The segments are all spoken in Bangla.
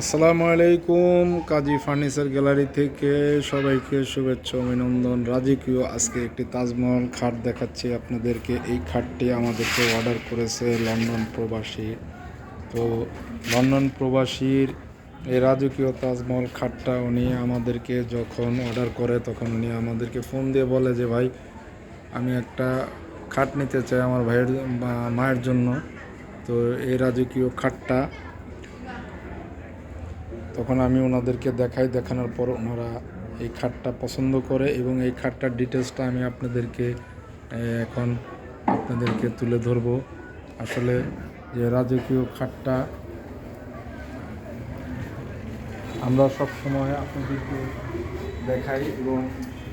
আসসালামু আলাইকুম, কাজী ফার্নিচার গ্যালারি থেকে সবাইকে শুভেচ্ছা, অভিনন্দন। রাজকীয় আজকে একটি তাজমহল খাট দেখাচ্ছি আপনাদেরকে। এই খাটটি আমাদেরকে অর্ডার করেছে লন্ডন প্রবাসী। তো লন্ডন প্রবাসীর এই রাজকীয় তাজমহল খাটটা উনি আমাদেরকে যখন অর্ডার করে, তখন উনি আমাদেরকে ফোন দিয়ে বলে যে, ভাই, আমি একটা খাট নিতে চাই আমার ভাইয়ের মায়ের জন্য। তো এই রাজকীয় খাটটা তখন আমি ওনাদেরকে দেখাই, দেখানোর পর ওনারা এই খাটটা পছন্দ করে এবং এই খাটটার ডিটেলসটা আমি আপনাদেরকে এখন আপনাদেরকে তুলে ধরবো। আসলে যে রাজকীয় খাটটা আমরা সব সময় আপনাদেরকে দেখাই এবং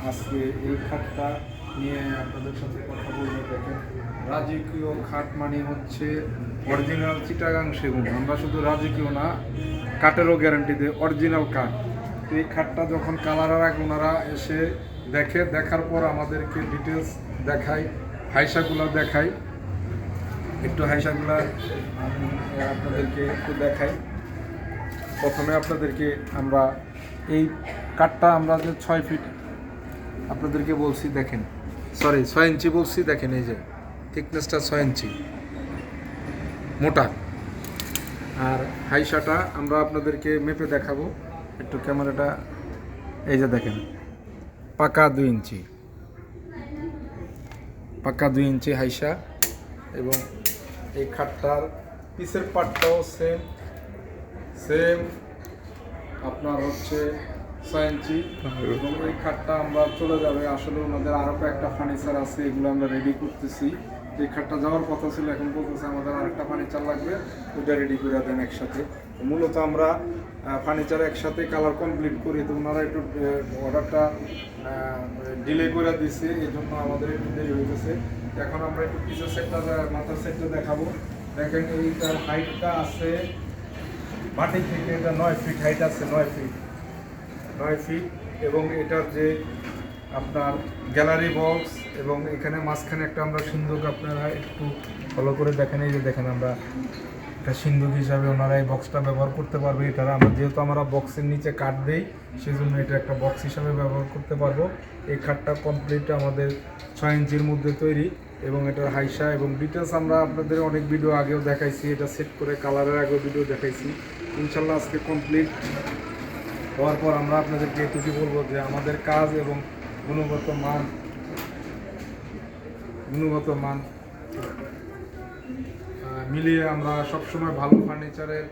আজকে এই খাটটা নিয়ে আপনাদের সাথে কথা বলব, দেখেন। রাজকীয় খাট মানে হচ্ছে অরিজিনাল চিটাগাং সেগুন। আমরা শুধু রাজকীয় না কাঠেরও গ্যারান্টি দেয় অরিজিনাল কাঠ তো এই খাটটা যখন কালারের ওনারা এসে দেখে, দেখার পর আমাদেরকে ডিটেলস দেখায় হাইসাগুলো দেখায় একটু হাইসাগুলা আপনাদেরকে একটু দেখাই। প্রথমে আপনাদেরকে আমরা এই কাঠটা আমরা যে ছয় ফিট আপনাদেরকে বলছি, দেখেন। সরি, ছয় ইঞ্চি বলছি, দেখেন এই যে থিকনেসটা ছয় ইঞ্চি। মোটা। আর হাইসাটা আমরা আপনাদেরকে মেপে দেখাবো। একটু ক্যামেরাটা, এই যে দেখেন, পাকা দুই ইঞ্চি। পাকা দুই ইঞ্চি হাইসা এবং এই খাটটার পিসের পাটটাও সেম সেম আপনার হচ্ছে ছয় এবং এই খাটটা আমরা চলে যাবে। আসলে ওনাদের আরও কয়েকটা ফার্নিচার আছে, এগুলো আমরা রেডি করতেছি। এই খাটটা যাওয়ার কথা ছিল, এখন বলতেছে আমাদের আরেকটা ফার্নিচার লাগবে, ওইটা রেডি করে দেন একসাথে। মূলত আমরা ফার্নিচার একসাথে কালার কমপ্লিট করি, তো ওনারা একটু অর্ডারটা ডিলে করে দিছে এই জন্য আমাদের একটু দেরি হয়েছে এখন আমরা একটু পিছের সেটটা মাথার সেটটা দেখাবো। দেখেন এইটার হাইটটা আছে মাটি থেকে এটা নয় ফিট হাইট আছে, নয় ফিট নয় ফিট এবং এটার যে আপনার গ্যালারি বক্স এবং এখানে মাঝখানে একটা আমরা সিন্ধুক আপনারা একটু ফলো করে দেখেন, এই যে দেখেন আমরা একটা সিন্ধুক হিসাবে ওনারা এই বক্সটা ব্যবহার করতে পারবে এটা আমরা যেহেতু আমরা বক্সের নিচে কাঠ দেই সেই জন্য এটা একটা বক্স হিসাবে ব্যবহার করতে পারব। এই খাটটা কমপ্লিট আমাদের ছয় ইঞ্চির মধ্যে তৈরি এবং এটার হাইসা এবং ডিটেলস আমরা আপনাদের অনেক ভিডিও আগেও দেখাইছি, এটা সেট করে কালারের আগেও ভিডিও দেখাইছি। ইনশাল্লাহ আজকে কমপ্লিট হওয়ার পর আমরা আপনাদেরকে এটুকু বলব যে আমাদের কাজ এবং গুণগত মান গুণগত মান মিলিয়ে আমরা সবসময় ভালো ফার্নিচারের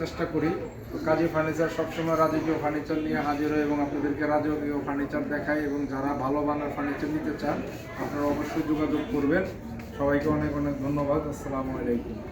চেষ্টা করি। তো কাজী ফার্নিচার সবসময় রাজকীয় ফার্নিচার নিয়ে হাজির হয় এবং আপনাদেরকে রাজকীয় ফার্নিচার দেখাই এবং যারা ভালো মানের ফার্নিচার নিতে চান, আপনারা অবশ্যই যোগাযোগ করবেন। সবাইকে অনেক অনেক ধন্যবাদ। আসসালামু আলাইকুম।